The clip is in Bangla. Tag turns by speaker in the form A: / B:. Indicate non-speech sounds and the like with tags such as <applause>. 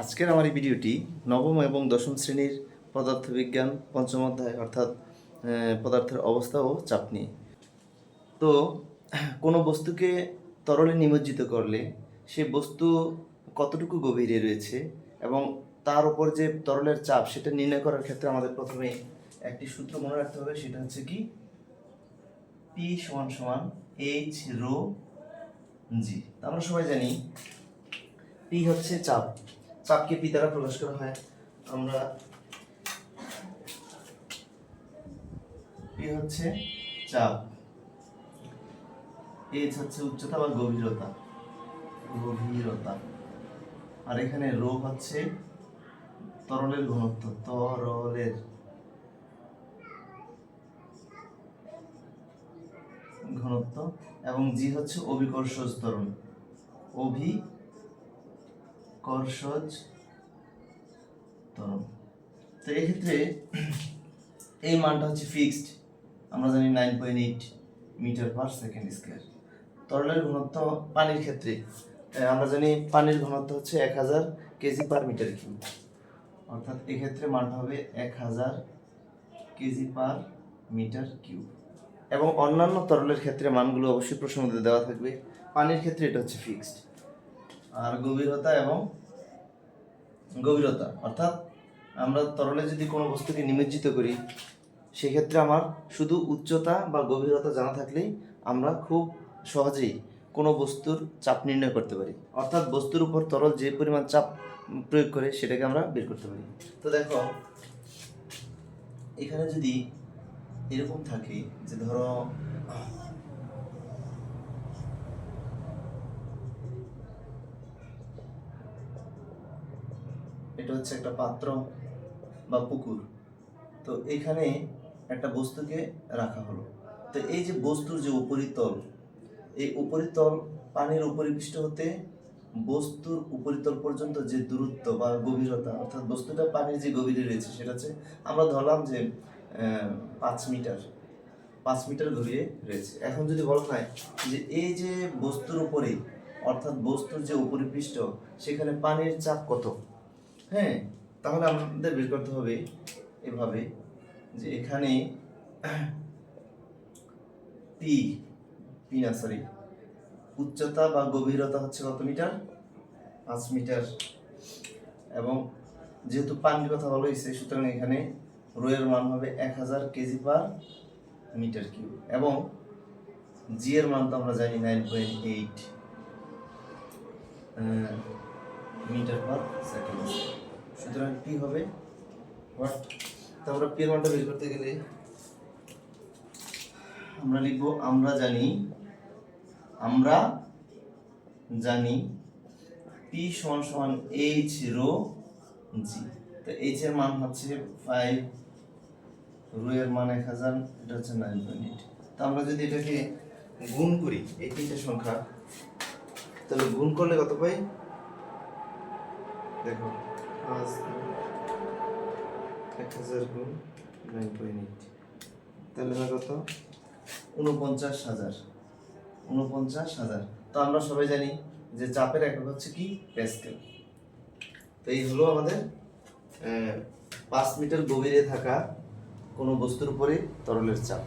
A: আজকের আমার এই ভিডিওটি নবম এবং দশম শ্রেণির পদার্থবিজ্ঞান পঞ্চম অধ্যায়, অর্থাৎ পদার্থের অবস্থা ও চাপ নিয়ে। তো, কোনো বস্তুকে তরলে নিমজ্জিত করলে সে বস্তু কতটুকু গভীরে রয়েছে এবং তার উপর যে তরলের চাপ সেটা নির্ণয় করার ক্ষেত্রে আমাদের প্রথমে একটি সূত্র মনে রাখতে হবে, সেটা হচ্ছে কি? পি সমান সমান এইচ রো জি আমরা সবাই জানি পি হচ্ছে চাপ। চাপকে পি দ্বারা প্রকাশ করা হয়। আমরা পি হচ্ছে চাপ এইচ হচ্ছে উচ্চতা বা গভীরতা। গভীরতা। আর এখানে রো হচ্ছে তরলের ঘনত্ব তরলের ঘনত্ব এবং জি হচ্ছে অভিকর্ষজ ত্বরণ অভিকর্ষজ ত্বরণ তো এক্ষেত্রে এই মানটা হচ্ছে ফিক্সড আমরা জানি nine point eight metre per second square তরলের ঘনত্ব পানির ক্ষেত্রে। আমরা জানি পানির ঘনত্ব হচ্ছে এক হাজার কেজি পার মিটার কিউব অর্থাৎ এক্ষেত্রে মানটা হবে এক হাজার কেজি পার মিটার কিউব এবং অন্যান্য তরলের ক্ষেত্রে মানগুলো অবশ্যই প্রশ্ন দেওয়া থাকবে। পানির ক্ষেত্রে এটা হচ্ছে ফিক্সড আর গভীরতা এবং গভীরতা। অর্থাৎ আমরা তরলে যদি কোনো বস্তুকে নিমজ্জিত করি, সেক্ষেত্রে আমার শুধু উচ্চতা বা গভীরতা জানা থাকলেই আমরা খুব সহজেই কোনো বস্তুর চাপ নির্ণয় করতে পারি। অর্থাৎ বস্তুর উপর তরল যে পরিমাণ চাপ প্রয়োগ করে সেটাকে আমরা বের করতে পারি। তো দেখো, এখানে যদি এরকম থাকে যে ধরো এটা হচ্ছে একটা পাত্র বা পুকুর। তো এখানে একটা বস্তুকে রাখা হলো। তো এই যে বস্তুর যে উপরিতল, এই উপরিতল পানির উপরিপৃষ্ঠ হতে বস্তুর উপরিতল পর্যন্ত যে দূরত্ব বা গভীরতা, অর্থাৎ বস্তুটা পানির যে গভীরে রয়েছে, সেটা হচ্ছে আমরা ধরলাম যে পাঁচ মিটার পাঁচ মিটার গভীরে রয়েছে। এখন যদি বলা হয় যে এই যে বস্তুর উপরে, অর্থাৎ বস্তুর যে উপরিপৃষ্ঠ সেখানে পানির চাপ কত? হ্যাঁ তাহলে আমাদের বের করতে হবে এভাবে যে এখানে <clears throat> পি পি না সরি উচ্চতা বা গভীরতা হচ্ছে কত মিটার? পাঁচ মিটার। এবং যেহেতু পানির কথা বলা হয়েছে, সুতরাং এখানে রোয়ের মান হবে এক হাজার কেজি পার মিটার কিউব। এবং জি এর মান তো আমরা জানি nine point eight metre per second. সুতরাং পি হবে হোয়াট তো পি এর মানটা বের করতে গেলে আমরা লিখব, আমরা জানি আমরা জানি পি সমান সমান এইচ রো জি তো এইচ এর মান হচ্ছে ফাইভ রো এর মান এক হাজার, এটা হচ্ছে নাইন পয়েন্ট তো আমরা যদি এটাকে গুণ করি, এই তিনটে সংখ্যা, তাহলে গুণ করলে কত পাই? দেখো পাঁচ এক হাজার গুণ নাইন পয়েন্ট এইট তাহলে হয় কত উনপঞ্চাশ হাজার উনপঞ্চাশ হাজার তো আমরা সবাই জানি যে চাপের একক হচ্ছে কি প্যাসকেল তো এই হলো আমাদের পাঁচ মিটার গভীরে থাকা কোনো বস্তুর উপরে তরলের চাপ